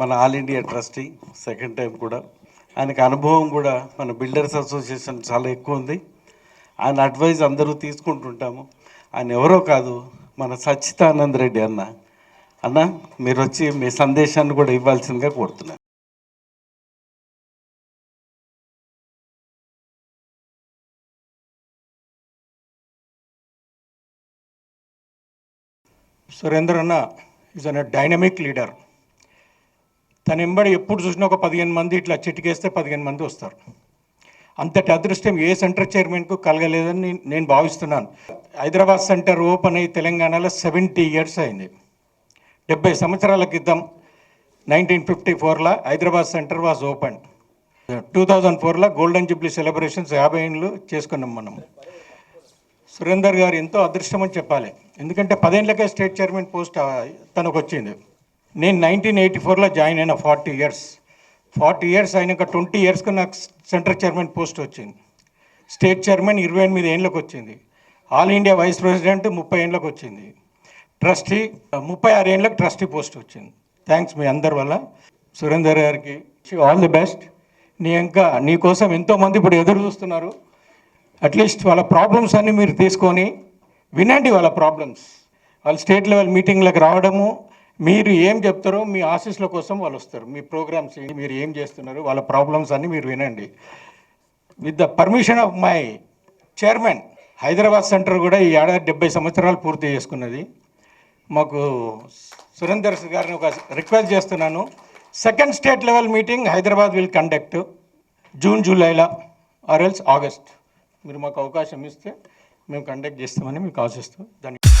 మన all India trustee second time కూడా. ఆయనకు అనుభవం కూడా మన బిల్డర్స్ అసోసియేషన్ చాలా ఎక్కువ ఉంది. ఆయన అడ్వైజ్ అందరూ తీసుకుంటుంటాము. ఆయన ఎవరో కాదు మన సచ్చితానంద రెడ్డి అన్న. అన్న మీరు వచ్చి మీ సందేశాన్ని కూడా ఇవ్వాల్సిందిగా కోరుతున్నాను. సురేందర్ అన్న ఈజ్ అన్ డైనమిక్ లీడర్ తన ఎంబడి ఎప్పుడు చూసినా ఒక పదిహేను మంది ఇట్లా చిటికేస్తే పదిహేను మంది వస్తారు. అంతటి అదృష్టం ఏ సెంటర్ చైర్మన్కు కలగలేదని నేను భావిస్తున్నాను. హైదరాబాద్ సెంటర్ ఓపెన్ అయ్యి తెలంగాణలో సెవెంటీ ఇయర్స్ అయింది. డెబ్బై సంవత్సరాల క్రితం నైన్టీన్ ఫిఫ్టీ ఫోర్లో Hyderabad centre was open. Two thousand ఫోర్లో గోల్డెన్ జూబ్లీ సెలబ్రేషన్స్ యాభై ఏళ్ళు చేసుకున్నాం మనం. సురేందర్ గారు ఎంతో అదృష్టం అని చెప్పాలి. ఎందుకంటే పదేళ్ళకే స్టేట్ చైర్మన్ పోస్ట్ తనకు వచ్చింది నేను నైన్టీన్ ఎయిటీ ఫోర్లో జాయిన్ అయిన ఫార్టీ ఇయర్స్. ఫార్టీ ఇయర్స్ అయినాక ట్వంటీ ఇయర్స్కి నాకు సెంట్రల్ చైర్మన్ పోస్ట్ వచ్చింది. స్టేట్ చైర్మన్ ఇరవై ఎనిమిది ఏళ్ళకి వచ్చింది. ఆల్ ఇండియా వైస్ ప్రెసిడెంట్ ముప్పై ఏళ్ళకి వచ్చింది. ట్రస్టీ ముప్పై ఆరు ఏళ్ళకి ట్రస్టీ పోస్ట్ వచ్చింది. థ్యాంక్స్ మీ అందరి వల్ల. సురేందర్ గారికి ఆల్ ది బెస్ట్. నీ ఇంకా నీ కోసం ఎంతోమంది ఇప్పుడు ఎదురు చూస్తున్నారు. అట్లీస్ట్ వాళ్ళ ప్రాబ్లమ్స్ అన్నీ మీరు తీసుకొని వినండి వాళ్ళ ప్రాబ్లమ్స్. వాళ్ళు స్టేట్ లెవెల్ మీటింగ్లకు రావడము మీరు ఏం చెప్తారో మీ ఆఫీస్ల కోసం వాళ్ళు వస్తారు. మీ ప్రోగ్రామ్స్ ఏంటి, మీరు ఏం చేస్తున్నారు వాళ్ళ ప్రాబ్లమ్స్ అన్నీ మీరు వినండి. With the permission of my chairman Hyderabad centre కూడా ఈ ఏడాది డెబ్బై సంవత్సరాలు పూర్తి చేసుకున్నది. మాకు సురేందర్ గారిని ఒక రిక్వెస్ట్ చేస్తున్నాను. Second state level meeting Hyderabad will conduct June జూలైలో ఆర్ ఎల్స్ ఆగస్ట్ మీరు మాకు అవకాశం ఇస్తే మేము కండక్ట్ చేస్తామని మీకు ఆశిస్తూ ధన్యవాదాలు